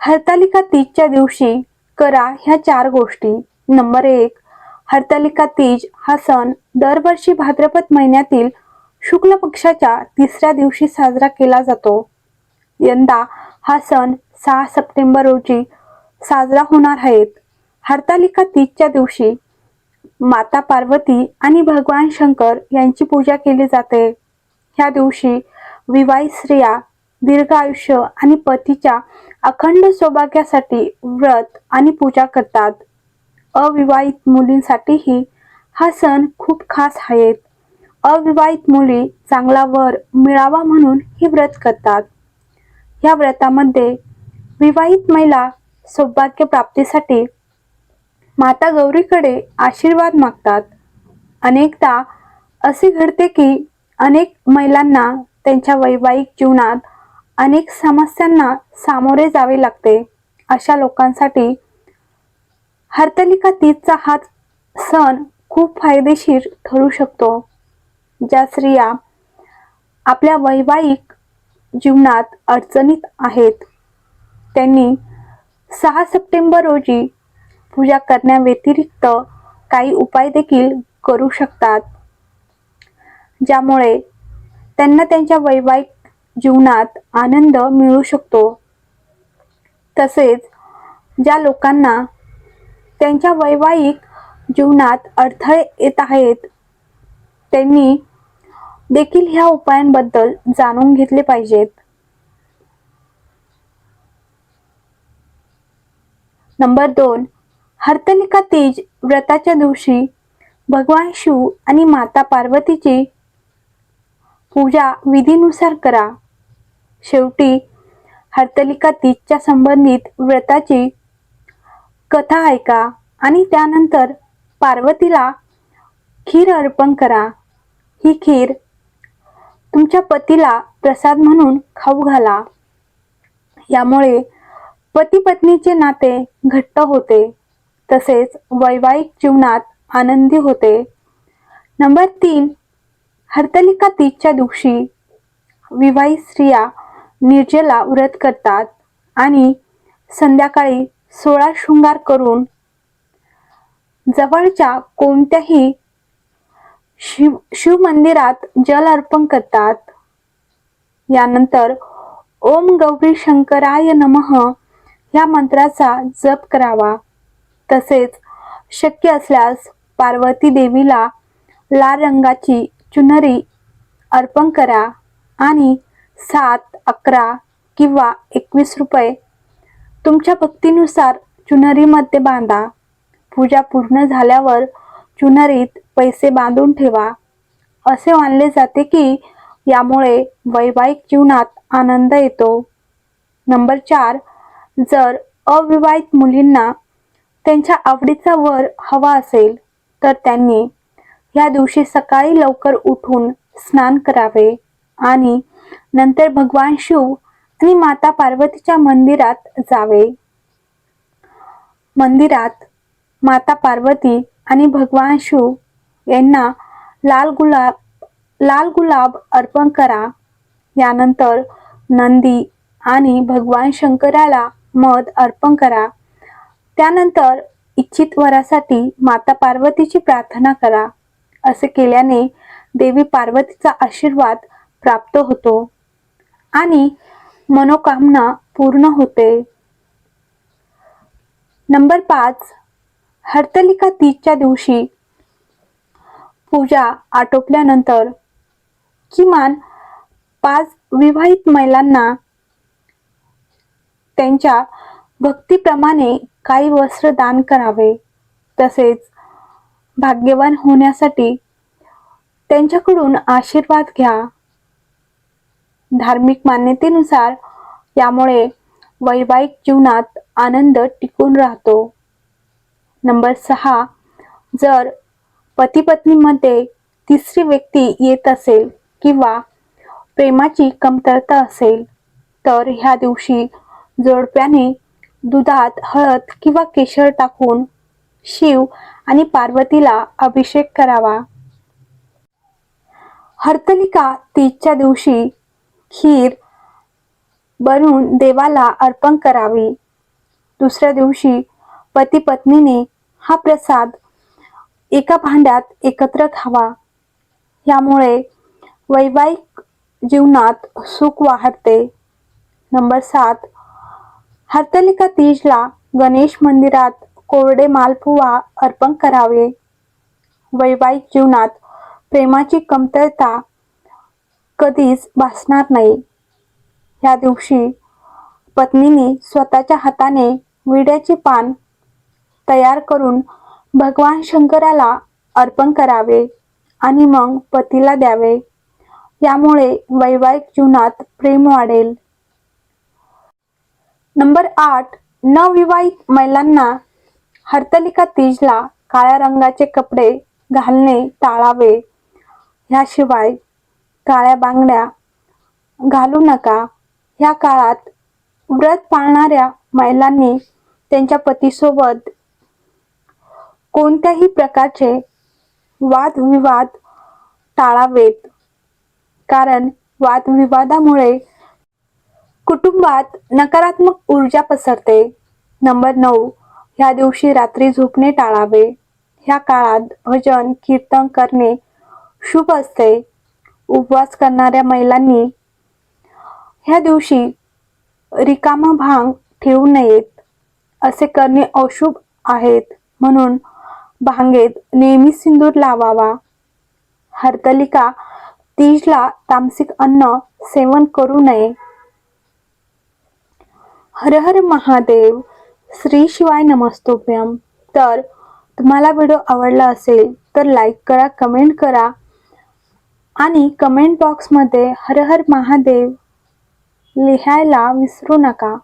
हरतालिका तीजच्या दिवशी करा ह्या चार गोष्टी. नंबर एक हरतालिका तीज हा सण दरवर्षी भाद्रपद महिन्यातील शुक्ल पक्षाच्या तिसऱ्या दिवशी साजरा केला जातो. यंदा हा सण सहा सप्टेंबर रोजी साजरा होणार आहेत हरतालिका तीजच्या दिवशी माता पार्वती आणि भगवान शंकर यांची पूजा केली जाते. ह्या दिवशी विवाहित स्त्रिया दीर्घ आयुष्य आणि पतीच्या अखंड सौभाग्यासाठी व्रत आणि पूजा करतात. अविवाहित मुलींसाठीही हा सण खूप खास आहेत अविवाहित मुली चांगला वर मिळावा म्हणून हे व्रत करतात. या व्रतामध्ये विवाहित महिला सौभाग्य प्राप्तीसाठी माता गौरीकडे आशीर्वाद मागतात. अनेकदा असे घडते की अनेक महिलांना त्यांच्या वैवाहिक जीवनात अनेक समस्यांना सामोरे जावे लागते. अशा लोकांसाठी हरतलिका तीजचा हा सण खूप फायदेशीर ठरू शकतो. ज्या स्त्रिया आपल्या वैवाहिक जीवनात अडचणीत आहेत त्यांनी सहा सप्टेंबर रोजी पूजा करण्याव्यतिरिक्त काही उपाय देखील करू शकतात ज्यामुळे त्यांना त्यांच्या वैवाहिक जीवनात आनंद मिळू शकतो. तसेच ज्या लोकांना त्यांच्या वैवाहिक जीवनात अडथळे येत आहेत त्यांनी देखील ह्या उपायांबद्दल जाणून घेतले पाहिजेत. नंबर दोन हर्तलिका तीज व्रताच्या दिवशी भगवान शिव आणि माता पार्वतीची पूजा विधीनुसार करा. शेवटी हर्तलिका तीजच्या संबंधित व्रताची कथा ऐका आणि त्यानंतर पार्वतीला खीर अर्पण करा. ही खीर तुमच्या पतीला प्रसाद म्हणून खाऊ घाला. यामुळे पती पत्नीचे नाते घट्ट होते. तसेच वैवाहिक जीवनात आनंदी होते. नंबर तीन हर्तलिका तीजच्या दिवशी विवाहित स्त्रिया निर्जला व्रत करतात आणि संध्याकाळी सोळा शृंगार करून जवळच्या कोणत्याही शिव शिव मंदिरात जल अर्पण करतात. यानंतर ओम गौरी शंकराय नमः या मंत्राचा जप करावा. तसेच शक्य असल्यास पार्वती देवीला लाल रंगाची चुनरी अर्पण करा आणि सात अकरा किंवा एकवीस रुपये. तुमच्या भक्तीनुसार चुनरीमध्ये बांधा. पूजा पूर्ण झाल्यावर चुनरीत पैसे बांधून ठेवा. असे मानले जाते की यामुळे वैवाहिक जीवनात आनंद येतो. नंबर चार जर अविवाहित मुलींना त्यांच्या आवडीचा वर हवा असेल तर त्यांनी या दिवशी सकाळी लवकर उठून स्नान करावे आणि नंतर भगवान शिव आणि माता पार्वतीच्या मंदिरात जावे. मंदिरात माता पार्वती आणि भगवान शिव यांना लाल गुलाब लाल गुलाब अर्पण करा. यानंतर नंदी आणि भगवान शंकराला मध अर्पण करा. त्यानंतर इच्छित वरासाठी माता पार्वतीची प्रार्थना करा. असे केल्याने देवी पार्वतीचा आशीर्वाद प्राप्त होतो. आणि मनोकामना पूर्ण होते. नंबर पाच हरतलिका तीजच्या दिवशी पूजा आटोपल्यानंतर किमान पाच विवाहित महिलांना त्यांच्या भक्तीप्रमाणे काही वस्त्र दान करावे. तसेच भाग्यवान होण्यासाठी त्यांच्याकडून आशीर्वाद घ्या. धार्मिक मान्यतेनुसार यामुळे वैवाहिक जीवनात आनंद टिकून राहतो. नंबर सहा जर पती पत्नीमध्ये तिसरी व्यक्ती येत असेल किंवा प्रेमाची कमतरता असेल तर ह्या दिवशी जोडप्याने दुधात हळद किंवा केशर टाकून शिव आणि पार्वतीला अभिषेक करावा. हर्तलिका तीजच्या दिवशी खीर बनवून देवाला अर्पण करावी. दुसऱ्या दिवशी पती पत्नीने हा प्रसाद एका भांड्यात एकत्र खावा. यामुळे वैवाहिक जीवनात सुख वाढते. नंबर सात. हर्तलिका तीजला गणेश मंदिरात कोरडे मालपुवा अर्पण करावे. वैवाहिक जीवनात प्रेमाची कमतरता कधीच भासणार नाही. ह्या दिवशी पत्नीने स्वतःच्या हाताने विड्याचे पान तयार करून भगवान शंकराला अर्पण करावे आणि मग पतीला द्यावे. यामुळे वैवाहिक जीवनात प्रेम वाढेल. नंबर आठ नवविवाहित महिलांना हरतलिका तीजला काळ्या रंगाचे कपडे घालणे टाळावे. ह्याशिवाय काळ्या बांगड्या घालू नका. ह्या काळात व्रत पाळणाऱ्या महिलांनी त्यांच्या पतीसोबत कोणत्याही प्रकारचे वादविवाद टाळावेत. कारण वादविवादामुळे कुटुंबात नकारात्मक ऊर्जा पसरते. नंबर नऊ ह्या दिवशी रात्री झोपणे टाळावे. ह्या काळात भजन कीर्तन करणे शुभ असते. उपवास करणाऱ्या महिलांनी ह्या दिवशी रिकामा भांग ठेवू नयेत असे करणे अशुभ आहेत म्हणून भांगेत नेहमी सिंदूर लावावा. हरतलिका तीजला तामसिक अन्न सेवन करू नये. हर हर महादेव श्री शिवाय नमस्तोभ्यम. तर तुम्हाला व्हिडिओ आवडला असेल तर लाईक करा कमेंट करा. आणि कमेंट बॉक्समध्ये हर हर महादेव लिहायला विसरू नका.